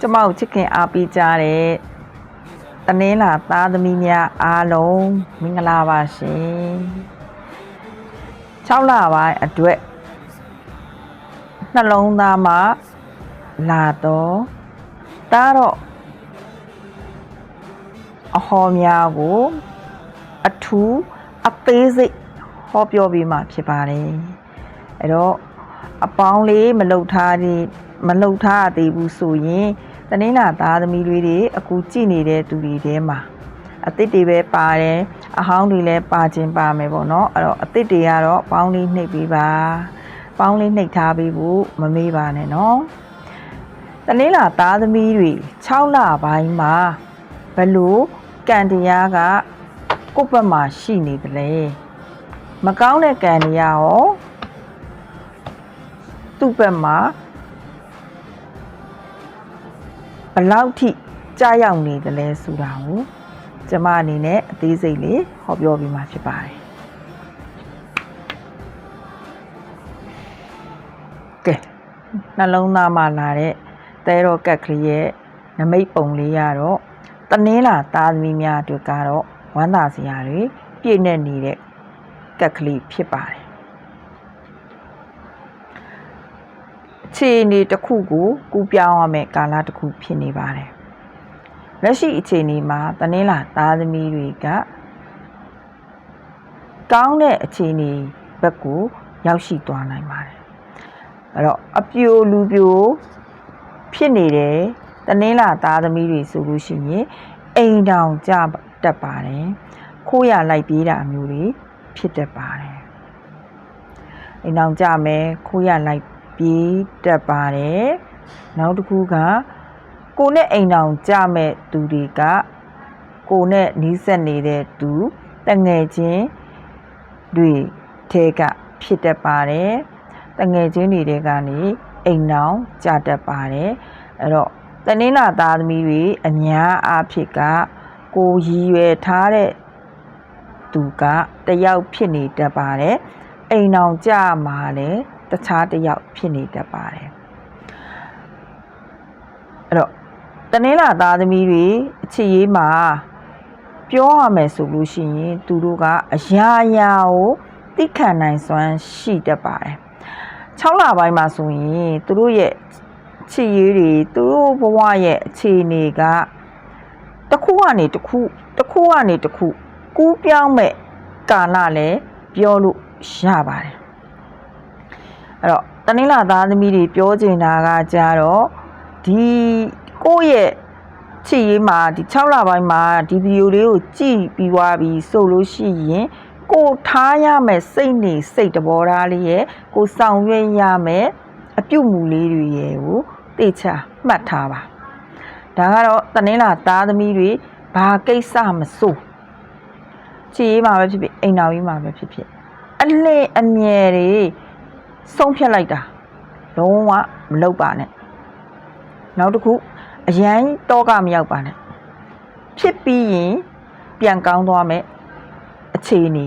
ကျမကိုချစ်ခင်အားပေးကြတဲ့တနင်္လာသားသမီးများအားလုံးမင်္ဂလာပါရှင်6လပိုင်းအတွက်နှလုံးသားမှာလာတော့တားတော့အဟောများကို အထူးအသေးစိတ်ဟောပြောပေးမှာဖြစ်ပါတယ်အဲ့တော့အပေါင်းလေးမလုတ်ထားသေးမလုတ်ထားသေးဘူးဆိုရင် တနင်္လာသားသမီးလေးတွေအခုကြည်နေတဲ့သူတွေထဲမှာအသစ်တွေပဲပါတယ်အဟောင်းတွေလည်းပါခြင်းပါမယ်ပေါ့နော်အဲ့တော့အသစ်တွေကတော့ပေါင်းလေးနှိပ်ပေးပါပေါင်းလေးနှိပ်ထားပေးဖို့မမေ့ပါနဲ့နော်တနင်္လာသားသမီးတွေ6လပိုင်းမှာဘလို့ကံတရားကကိုယ့်ဘက်မှာရှိနေတယ်လေမကောင်းတဲ့ကံတရားရောသူ့ဘက်မှာ လောက်ထိကြာရောက်နေတယ်လဲဆိုတာကိုကျမအနေနဲ့အသေးစိတ်လေးဟောပြောပြမှာဖြစ်ပါတယ်ကဲနှလုံးသားမှာလာတဲ့သဲတော်ကက်ကလေးရဲ့နမိတ်ပုံလေးရတော့တနင်းလာသားသမီးများအတွက်ကတော့ဝမ်းသာစရာတွေပြည့်နေနေတဲ့ကက်ကလေးဖြစ်ပါတယ် အခြေအနေတစ်ခုကိုကူးပြောင်းရမယ့်ကာလတစ်ခုဖြစ်နေပါတယ်လက်ရှိအခြေအနေမှာတနင်းလာသားသမီးတွေကကောင်းတဲ့အခြေအနေဘက်ကိုရောက်ရှိသွားနိုင်ပါတယ်အဲ့တော့အပြိုလူပြိုဖြစ်နေတယ်တနင်းလာသားသမီးတွေဆိုလို့ရှိရင်အိမ်တောင်ကြတတ်ပါတယ်ခိုးရလိုက်ပြေးတာမျိုးတွေဖြစ်တတ်ပါတယ်အိမ်တောင်ကြမယ်ခိုးရလိုက် ပြေးတတ်ပါတယ်နောက်တစ်ခုကကိုနဲ့အိမ်တောင်ကြမဲ့သူတွေကကိုနဲ့နီးစပ်နေတဲ့သူတငယ်ချင်းတွေထဲကဖြစ်တတ်ပါတယ်တငယ်ချင်းတွေတဲကနေအိမ်တောင်ကြတတ်ပါတယ်အဲ့တော့တနင်္လာသားသမီးတွေအများအားဖြင့်ကကိုရည်ရွယ်ထားတဲ့သူကတယောက်ဖြစ်နေတတ်ပါတယ်အိမ်အောင်ကြမှာလည်း တခြားတယောက်ဖြစ်နေတတ်ပါတယ်အဲ့တော့တနင်္လာသားသမီးတွေအချစ်ရေးမှာပြောရမယ်ဆိုလို့ရှိရင်သူတို့ကအရာရာကိုသိခံနိုင်စွမ်းရှိတတ်ပါတယ်6လပိုင်းမှာဆိုရင်သူတို့ရဲ့ချစ်ရေးတွေသူတို့ဘဝရဲ့အခြေအနေကတစ်ခုကနေတစ်ခုတစ်ခုကနေတစ်ခုကူးပြောင်းမဲ့ကာလလည်းပြောလို့ရပါတယ် အဲ့တော့တနင်္လာသားသမီးတွေပြောချင်တာကကြတော့ဒီကိုယ့်ရဲ့ချစ်ရေးမှာဒီ6လပိုင်းမှာဒီဗီဒီယိုလေးကိုကြည့်ပြီးွားပြီးဆိုလို့ရှိရင်ကိုထားရမယ်စိတ်နေစိတ်တဘောထားလေးရဲ့ကိုဆောင်ရွက်ရမယ်အပြုတ်မူလေးတွေရဲ့ကိုတေချာမှတ်ထားပါဒါကတော့တနင်္လာသားသမီးတွေဘာကိစ္စမစိုးချစ်ရေးမှာပဲဖြစ်ဖြစ်အိမ်တော်ကြီးမှာပဲဖြစ်ဖြစ်အလင်းအမြဲတွေ ဆုံးဖြတ်လိုက်တာလုံးဝမလုပ်ပါနဲ့နောက်တစ်ခုအရန်တော့ကမရောက်ပါနဲ့ဖြစ်ပြီးရင်ပြန်ကောင်းသွားမယ်အခြေအနေ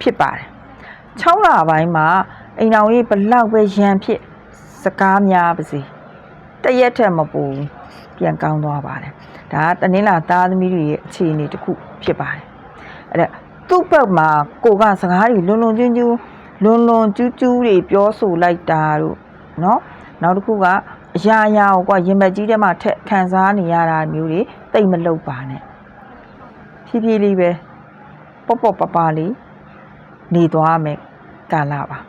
ဖြစ်ပါတယ်6လပိုင်းမှာအိမ်တော်ကြီးဘလောက်ပဲရန်ဖြစ်စကားများပါစေတရက်ထက်မပူပြန်ကောင်းသွားပါတယ်ဒါကတနင်္လာသားသမီးတွေရဲ့အခြေအနေတစ်ခုဖြစ်ပါတယ်အဲ့ဒါသူ့ဘက်မှာကိုကစကားတွေလွန်လွန်ကျွန်းကျွန်း လွန်လွန်ကျူးကျူးတွေပြောဆိုလိုက်တာတို့เนาะနောက်တစ်ခုကအရာရာကိုကွာရင်ဘက်ကြီးထဲမှာထက်ခံစားနေရတာမျိုးတွေတိတ်မလုပါနဲ့ဖြည်းဖြည်းလေးပဲပေါ့ပေါ့ပပလေးနေသွားမယ်ကာလပါ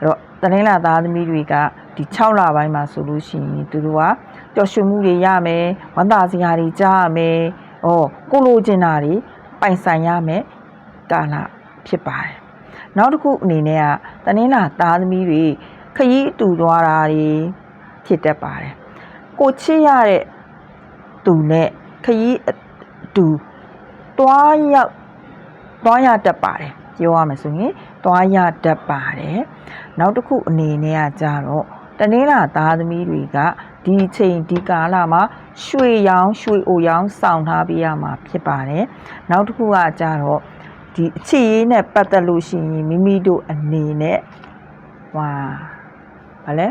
အဲ့တော့တနင်္လာသားသမီးတွေကဒီ6လပိုင်းမှာဆိုလို့ရှိရင်သူတို့ကပျော်ရွှင်မှုတွေရမယ်ဝမ်းသာစရာတွေကြားရမယ်ဩကိုလိုချင်တာတွေပိုင်ဆိုင်ရမယ်ကာလဖြစ်ပါတယ် နောက်တစ်ခုအနေနဲ့ကတနင်္လာသားသမီးတွေခရီးအတူသွားတာတွေဖြစ်တတ်ပါတယ်ကိုချစ်ရတဲ့သူနဲ့ခရီးအတူတွားရောက်တွားရတတ်ပါတယ်ပြောရမယ်ဆိုရင်တွားရတတ်ပါတယ်နောက်တစ်ခုအနေနဲ့ကကြတော့တနင်္လာသားသမီးတွေကဒီအချိန်ဒီကာလမှာရွှေရောင်ရွှေအိုရောင်စောင့်ထားပေးရမှာဖြစ်ပါတယ်နောက်တစ်ခုကကြတော့ ဒီအခြေရေးနဲ့ပတ်သက်လို့ရှိရင်မိမိတို့အနေနဲ့ဟွာဗာလဲ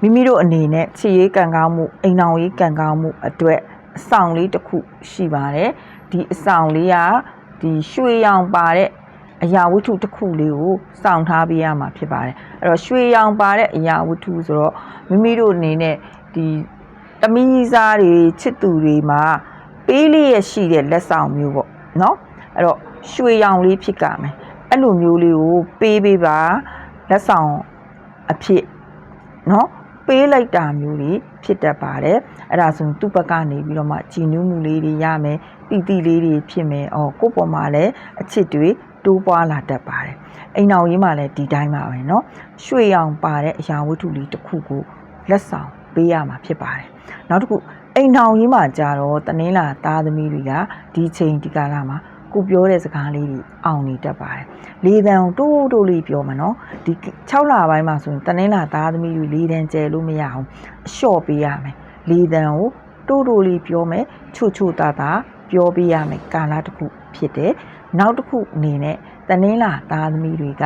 မိမိတို့အနေနဲ့ချစ်ရေးကံကောင်းမှုအိမ်အောင်ရေးကံကောင်းမှုအတွက်အဆောင်လေးတစ်ခုရှိပါတယ်ဒီအဆောင်လေးကဒီရွှေရောင်ပါတဲ့အရာဝတ္ထုတစ်ခုလေးကိုစောင့်ထားပေးရမှာဖြစ်ပါတယ်အဲ့တော့ရွှေရောင်ပါတဲ့အရာဝတ္ထုဆိုတော့မိမိတို့အနေနဲ့ဒီတမီးစားတွေချစ်သူတွေမှာပေးလေးရရှိတဲ့လက်ဆောင်မျိုးပေါ့နော် အဲ့တော့ရွှေရောင်လေးဖြစ်ကြမယ်အဲ့လိုမျိုးလေးကိုပေးပေးပါလက်ဆောင်အဖြစ်နော်ပေးလိုက်တာမျိုးတွေဖြစ်တတ်ပါတယ်အဲ့ဒါဆိုရင်သူ့ဘက်ကနေပြီးတော့မှကြည်နူးမှုလေးတွေရမယ်ပီတိလေးတွေဖြစ်မယ်အော်ကိုယ့်ပေါ်မှာလည်းအချစ်တွေတိုးပွားလာတတ်ပါတယ်အိမ်အောင်ရေးမှာလည်းဒီတိုင်းပါပဲเนาะရွှေရောင်ပါတဲ့အရာဝတ္ထုလေးတစ်ခုကိုလက်ဆောင်ပေးရမှာဖြစ်ပါတယ်နောက်တစ်ခုအိမ်အောင်ရေးမှာကြတော့တနင်္လာသားသမီးတွေကဒီချိန်ဒီကာလမှာ ကိုပြောတဲ့စကားလေးတွေအောင်နေတတ်ပါတယ်။လေတံကိုတိုးတိုးလေးပြောမှာနော်။ဒီ6လပိုင်းမှာဆိုရင်တနင်္လာသားသမီးတွေလေတံကျဲလို့မရအောင်အလျှော့ပေးရမယ်။လေတံကိုတိုးတိုးလေးပြောမယ်။ချို့ချို့တာတာပြောပေးရမယ်ကာလတစ်ခုဖြစ်တယ်။နောက်တစ်ခုအနေနဲ့တနင်္လာသားသမီးတွေက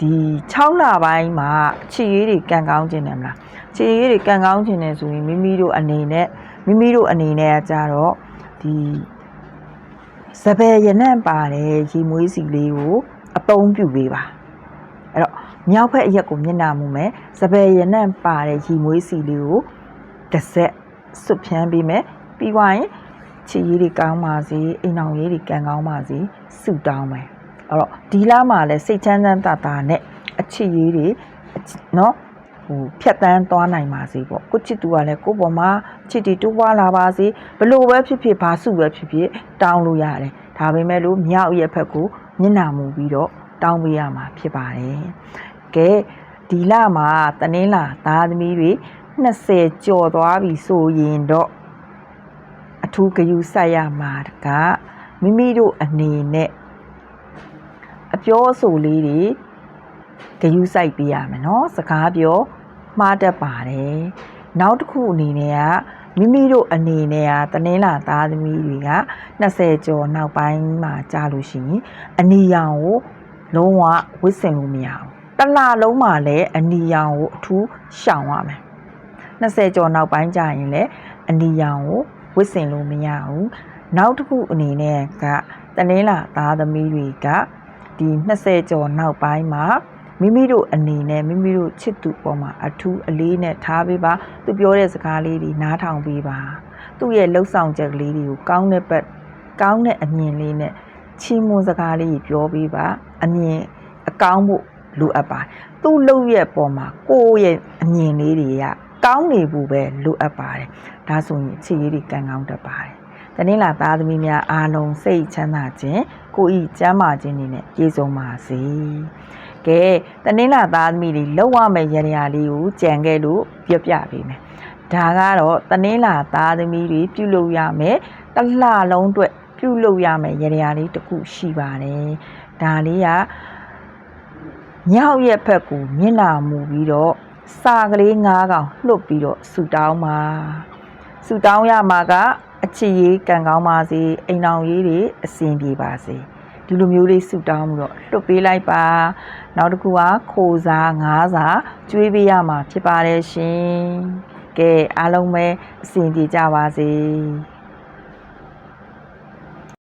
ဒီ6လပိုင်းမှာခြေရည်တွေကန်ကောင်းခြင်းတယ်မလား။ခြေရည်တွေကန်ကောင်းခြင်းတယ်ဆိုရင်မိမိတို့အနေနဲ့မိမိတို့အနေနဲ့ကကြတော့ဒီ စပယ်ရနံ့ပါတဲ့ရေမွေးစီလေးကိုအသုံးပြုပေးပါအဲ့တော့မြောက်ဖက်အရက်ကိုမျက်နှာမူမယ်စပယ်ရနံ့ပါတဲ့ရေမွေးစီလေးကိုတစ်ဆက်စွတ်ဖြန်းပေးမယ်ပြီးသွားရင်ခြေရည်တွေကောင်းပါစေအိမ်အောင်ရည်တွေကံကောင်းပါစေဆုတောင်းမယ်အဲ့တော့ဒီလမှာလည်းစိတ်ချမ်းသာတာတာနဲ့အချစ်ရည်တွေနော်ဟို ဖြတ်တန်းသွားနိုင်ပါစေပေါ့ကိုချစ်သူကလည်းကိုပေါ်မှာချစ်တီတိုးပွားလာပါစေဘလို့ပဲဖြစ်ဖြစ်ဘာစုပဲဖြစ်ဖြစ်တောင်းလို့ရတယ်ဒါပေမဲ့လို့မြောက်ရဲ့ဖက်ကိုမျက်နှာမူပြီးတော့တောင်းပေးရမှာဖြစ်ပါတယ်ကဲဒီလမှာတနင်္လာသားသမီးတွေ20ကြော်သွားပြီဆိုရင်တော့အထူးဂရုစိုက်ရမှာကမိမိတို့အနေနဲ့အပြောအဆိုလေးတွေဂရုစိုက်ပေးရမယ်နော်စကားပြော မှားတတ်ပါတယ်နောက်တစ်ခုအနေနဲ့ကမိမိတို့အနေနဲ့ကတနင်္လာသားသမီးတွေက20ကျော်နောက်ပိုင်းမှာကြာလို့ရှိရင်အနီရောင်ကိုလုံးဝဝစ်စင်လို့မရဘူးတစ်လလုံးမှာလည်းအနီရောင်ကိုအထူးရှောင်ရမယ်20ကျော်နောက်ပိုင်းကြာရင်လည်းအနီရောင်ကိုဝစ်စင်လို့မရဘူးနောက်တစ်ခုအနေနဲ့ကတနင်္လာသားသမီးတွေကဒီ20ကျော်နောက်ပိုင်းမှာ မိမိတို့အနေနဲ့မိမိတို့ချစ်သူပေါ်မှာအထူးအလေးနဲ့ထားပေးပါသူပြောတဲ့စကားလေးတွေနားထောင်ပေးပါသူ့ရဲ့လှုပ်ဆောင်ချက်ကလေးတွေကိုကောင်းတဲ့ဘက်ကောင်းတဲ့အမြင်လေးနဲ့ချီးမွမ်းစကားလေးတွေပြောပေးပါအမြင်အကောင်းဖို့လိုအပ်ပါတယ်သူ့လှုပ်ရဲ့ပေါ်မှာကိုယ့်ရဲ့အမြင်လေးတွေကကောင်းနေဖို့ပဲလိုအပ်ပါတယ်ဒါဆိုရင်ချစ်ရေးတွေကံကောင်းတတ်ပါတယ်တနင်္လာသားသမီးများအားလုံးစိတ်ချမ်းသာခြင်းကိုယ်ဤကျမ်းမာခြင်းတွေနဲ့ပြည့်စုံပါစေ။ ကဲတနင်္လာသားသမီးတွေလောက်ရမယ့်ရရာလေးကိုကြံခဲ့လို့ပြပြပေးမယ်။ဒါကတော့တနင်္လာသားသမီးတွေပြုလုပ်ရမယ်။တစ်လလုံးအတွက်ပြုလုပ်ရမယ့်ရရာလေးတစ်ခုရှိပါတယ်။ဒါလေးကညောက်ရဲ့ဘက်ကိုမျက်နှာမူပြီးတော့စာကလေး၅ကောင်လှုပ်ပြီးတော့ဆူတောင်းပါဆူတောင်းရမှာကအချစ်ရေးကံကောင်းပါစေအိမ်အောင်ရေးတွေအဆင်ပြေပါစေ ဒီလိုမျိုးလေးဆူတောင်းပြီးတော့လှုပ်ပေးလိုက်ပါနောက်တစ်ခုကခိုစားငါးစားကျွေးပေးရမှာဖြစ်ပါတယ်ရှင်ကဲအားလုံးပဲအဆင်ပြေကြပါစေ